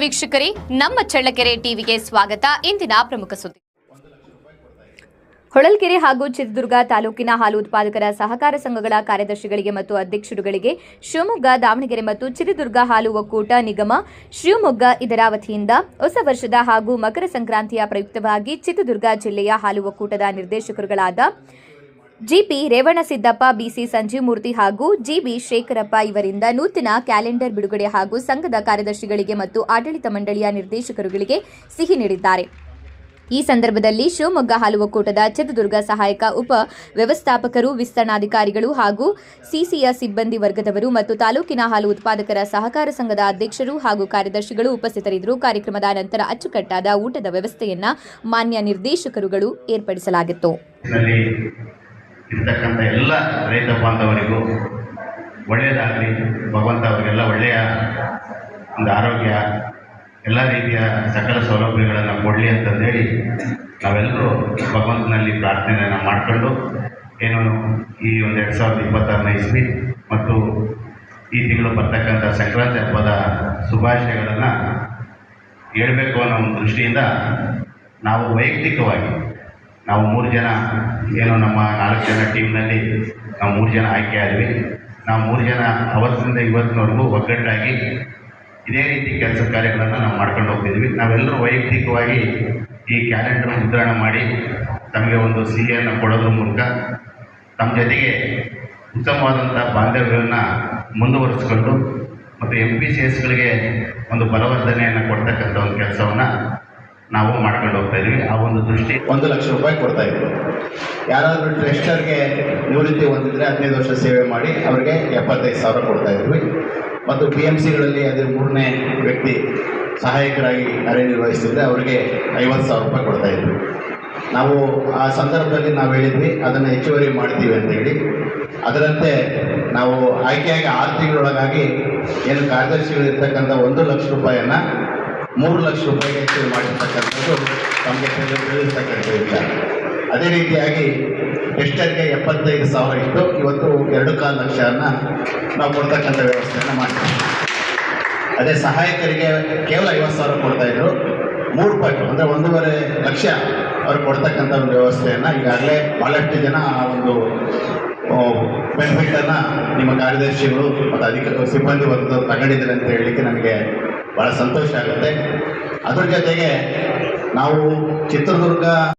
ವೀಕ್ಷಕರೇ, ನಮ್ಮ ಚಳ್ಳಕೆರೆ ಟಿವಿಗೆ ಸ್ವಾಗತ. ಇಂದಿನ ಪ್ರಮುಖ ಸುದ್ದಿ. ಹೊಳಲ್ಕೆರೆ ಹಾಗೂ ಚಿತ್ರದುರ್ಗ ತಾಲೂಕಿನ ಹಾಲು ಉತ್ಪಾದಕರ ಸಹಕಾರ ಸಂಘಗಳ ಕಾರ್ಯದರ್ಶಿಗಳಿಗೆ ಮತ್ತು ಅಧ್ಯಕ್ಷರುಗಳಿಗೆ ಶಿವಮೊಗ್ಗ, ದಾವಣಗೆರೆ ಮತ್ತು ಚಿತ್ರದುರ್ಗ ಹಾಲು ಒಕ್ಕೂಟ ನಿಗಮ ಶಿವಮೊಗ್ಗ ಇದರ ವತಿಯಿಂದ ಹೊಸ ವರ್ಷದ ಹಾಗೂ ಮಕರ ಸಂಕ್ರಾಂತಿಯ ಪ್ರಯುಕ್ತವಾಗಿ ಚಿತ್ರದುರ್ಗ ಜಿಲ್ಲೆಯ ಹಾಲು ಒಕ್ಕೂಟದ ನಿರ್ದೇಶಕರುಗಳಾದ ಜಿಪಿ ರೇವಣಸಿದ್ದಪ್ಪ ಬಿಸಿ ಸಂಜೀವಮೂರ್ತಿ ಹಾಗೂ ಜಿಬಿ ಶೇಖರಪ್ಪ ಇವರಿಂದ ನೂತನ ಕ್ಯಾಲೆಂಡರ್ ಬಿಡುಗಡೆ ಹಾಗೂ ಸಂಘದ ಕಾರ್ಯದರ್ಶಿಗಳಿಗೆ ಮತ್ತು ಆಡಳಿತ ಮಂಡಳಿಯ ನಿರ್ದೇಶಕರುಗಳಿಗೆ ಸಿಹಿ ನೀಡಿದ್ದಾರೆ. ಈ ಸಂದರ್ಭದಲ್ಲಿ ಶಿವಮೊಗ್ಗ ಹಾಲು ಒಕ್ಕೂಟದ ಚಿತ್ರದುರ್ಗ ಸಹಾಯಕ ಉಪ ವ್ಯವಸ್ಥಾಪಕರು, ವಿಸ್ತರಣಾಧಿಕಾರಿಗಳು ಹಾಗೂ ಸಿಸಿಯ ಸಿಬ್ಬಂದಿ ವರ್ಗದವರು ಮತ್ತು ತಾಲೂಕಿನ ಹಾಲು ಉತ್ಪಾದಕರ ಸಹಕಾರ ಸಂಘದ ಅಧ್ಯಕ್ಷರು ಹಾಗೂ ಕಾರ್ಯದರ್ಶಿಗಳು ಉಪಸ್ಥಿತರಿದ್ದರು. ಕಾರ್ಯಕ್ರಮದ ನಂತರ ಅಚ್ಚುಕಟ್ಟಾದ ಊಟದ ವ್ಯವಸ್ಥೆಯನ್ನ ಮಾನ್ಯ ನಿರ್ದೇಶಕರುಗಳು ಏರ್ಪಡಿಸಲಾಗಿತ್ತು. ಇರ್ತಕ್ಕಂಥ ಎಲ್ಲ ರೈತ ಬಾಂಧವರಿಗೂ ಒಳ್ಳೆಯದಾಗಲಿ, ಭಗವಂತ ಅವರಿಗೆಲ್ಲ ಒಳ್ಳೆಯ ಒಂದು ಆರೋಗ್ಯ, ಎಲ್ಲ ರೀತಿಯ ಸಕಲ ಸೌಲಭ್ಯಗಳನ್ನು ಕೊಡಲಿ ಅಂತಂದೇಳಿ ನಾವೆಲ್ಲರೂ ಭಗವಂತನಲ್ಲಿ ಪ್ರಾರ್ಥನೆಯನ್ನು ಮಾಡಿಕೊಂಡು ಏನು ಈ ಒಂದು ಎರಡು ಸಾವಿರದ ಇಪ್ಪತ್ತಾರನೇ ಇಸ್ವಿ ಮತ್ತು ಈ ತಿಂಗಳು ಬರ್ತಕ್ಕಂಥ ಸಂಕ್ರಾಂತಿ ಹಬ್ಬದ ಶುಭಾಶಯಗಳನ್ನು ಹೇಳಬೇಕು ಅನ್ನೋ ಒಂದು ದೃಷ್ಟಿಯಿಂದ ನಾವು ವೈಯಕ್ತಿಕವಾಗಿ ನಾವು ಮೂರು ಜನ, ಏನು ನಮ್ಮ ನಾಲ್ಕು ಜನ ಟೀಮ್ನಲ್ಲಿ ನಾವು ಮೂರು ಜನ ಆಯ್ಕೆ ಆದ್ವಿ. ನಾವು ಮೂರು ಜನ ಅವತ್ತಿನಿಂದ ಇವತ್ತಿನವರೆಗೂ ಒಗ್ಗಟ್ಟಾಗಿ ಇದೇ ರೀತಿ ಕೆಲಸ ಕಾರ್ಯಗಳನ್ನು ನಾವು ಮಾಡ್ಕೊಂಡು ಹೋಗ್ತಿದ್ವಿ. ನಾವೆಲ್ಲರೂ ವೈಯಕ್ತಿಕವಾಗಿ ಈ ಕ್ಯಾಲೆಂಡರ್ ಮುದ್ರಣ ಮಾಡಿ ತಮಗೆ ಒಂದು ಸಿಹಿಯನ್ನು ಕೊಡೋದ್ರ ಮೂಲಕ ತಮ್ಮ ಜೊತೆಗೆ ಉತ್ತಮವಾದಂಥ ಬಾಂಧವ್ಯವನ್ನು ಮುಂದುವರಿಸ್ಕೊಂಡು ಮತ್ತು ಎಂ ಪಿ ಸಿ ಎಸ್ಗಳಿಗೆ ಒಂದು ಬಲವರ್ಧನೆಯನ್ನು ಕೊಡ್ತಕ್ಕಂಥ ಒಂದು ಕೆಲಸವನ್ನು ನಾವು ಮಾಡ್ಕೊಂಡು ಹೋಗ್ತಾ ಇದ್ವಿ ಆ ಒಂದು ದೃಷ್ಟಿ ಒಂದು ಲಕ್ಷ ರೂಪಾಯಿ ಕೊಡ್ತಾ ಇದ್ರು. ಯಾರಾದರೂ ಟ್ರೆಸ್ಟರ್ಗೆ ನಿವೃತ್ತಿ ಹೊಂದಿದ್ರೆ ಹದಿನೈದು ವರ್ಷ ಸೇವೆ ಮಾಡಿ ಅವರಿಗೆ ಎಪ್ಪತ್ತೈದು ಸಾವಿರ ಕೊಡ್ತಾ ಇದ್ವಿ. ಮತ್ತು ಪಿ ಎಂ ಸಿಗಳಲ್ಲಿ ಅದೇ ಮೂರನೇ ವ್ಯಕ್ತಿ ಸಹಾಯಕರಾಗಿ ಕಾರ್ಯನಿರ್ವಹಿಸ್ತಿದ್ರೆ ಅವರಿಗೆ ಐವತ್ತು ಸಾವಿರ ರೂಪಾಯಿ ಕೊಡ್ತಾ ಇದ್ವಿ ನಾವು ಆ ಸಂದರ್ಭದಲ್ಲಿ ನಾವು ಹೇಳಿದ್ವಿ, ಅದನ್ನು ಹೆಚ್ಚುವರಿ ಮಾಡ್ತೀವಿ ಅಂತೇಳಿ ಅದರಂತೆ ನಾವು ಆಯ್ಕೆಯಾಗಿ ಆರು ತಿಂಗಳೊಳಗಾಗಿ ಏನು ಕಾರ್ಯದರ್ಶಿಗಳಿರ್ತಕ್ಕಂಥ ಒಂದು ಲಕ್ಷ ರೂಪಾಯಿಯನ್ನು ಮೂರು ಲಕ್ಷ ರೂಪಾಯಿ ಹೆಚ್ಚು ಮಾಡಿರ್ತಕ್ಕಂಥದ್ದು ತಮಗೆ ತಿಳಿ- ತಿಳಿಸ್ತಕ್ಕಂಥ ಅದೇ ರೀತಿಯಾಗಿ ಎಷ್ಟರಿಗೆ ಎಪ್ಪತ್ತೈದು ಸಾವಿರ ಇತ್ತು, ಇವತ್ತು ಎರಡು ಕಾಲು ಲಕ್ಷವನ್ನು ನಾವು ಕೊಡ್ತಕ್ಕಂಥ ವ್ಯವಸ್ಥೆಯನ್ನು ಮಾಡ್ತೀವಿ. ಅದೇ ಸಹಾಯಕರಿಗೆ ಕೇವಲ ಐವತ್ತು ಸಾವಿರ ಕೊಡ್ತಾಯಿದ್ರು ಮೂರು ಪಟ್ಟು ಅಂದರೆ ಒಂದೂವರೆ ಲಕ್ಷ ಅವ್ರು ಕೊಡ್ತಕ್ಕಂಥ ಒಂದು ವ್ಯವಸ್ಥೆಯನ್ನು ಈಗಾಗಲೇ ಭಾಳಷ್ಟು ಜನ ಆ ಒಂದು ಬೆನಿಫಿಟನ್ನು ನಿಮ್ಮ ಕಾರ್ಯದರ್ಶಿಗಳು ಮತ್ತು ಅಧಿಕ, ಸಿಬ್ಬಂದಿ ವರ್ಗದವರು ತಗೊಂಡಿದ್ದಾರೆ ಅಂತ ಹೇಳಲಿಕ್ಕೆ ನನಗೆ ಭಾಳ ಸಂತೋಷ ಆಗುತ್ತೆ. ಅದ್ರ ಜೊತೆಗೆ ನಾವು ಚಿತ್ರದುರ್ಗ